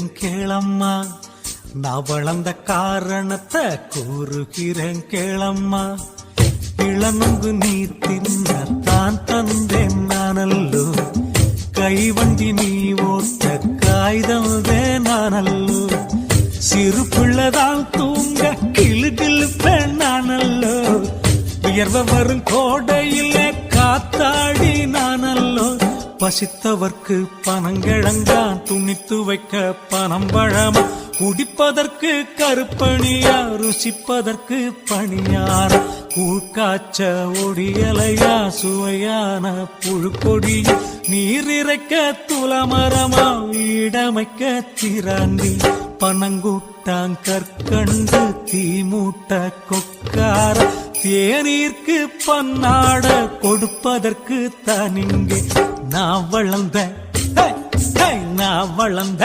கேளம்மா. நான் வளர்ந்த காரணத்தை கூறுகிறேன் கேளம்மா. இளநுங்கு நீ தின்ன தான் தந்தேன் நானல்லோ. கைவண்டி நீ ஓட்ட காகிதமுதே நானல்லோ. சிறு பிள்ளைதான் தூங்க கிளு கிளுப்பேன் பெண்ணானல்லோ உயர்வ வரும் கோடையில காத்தா பசித்தவர்க்கு பனங்கிழங்கான் துணித்து வைக்க பணம் வழமா குடிப்பதற்கு கருப்பணியா ருசிப்பதற்கு பணியார? கூழ்காய்ச்ச ஒடியலையா சுவையான புழுக்கொடி? நீர் இறைக்க துலமரமா வீடமைக்க திராண்டி? பணங்கூட்டாங் கற்கண்டு தீமூட்ட கொக்கார? தேநீர்க்கு பன்னாட கொடுப்பதற்கு தனிங்கே நான் வளர்ந்த நான் வளர்ந்த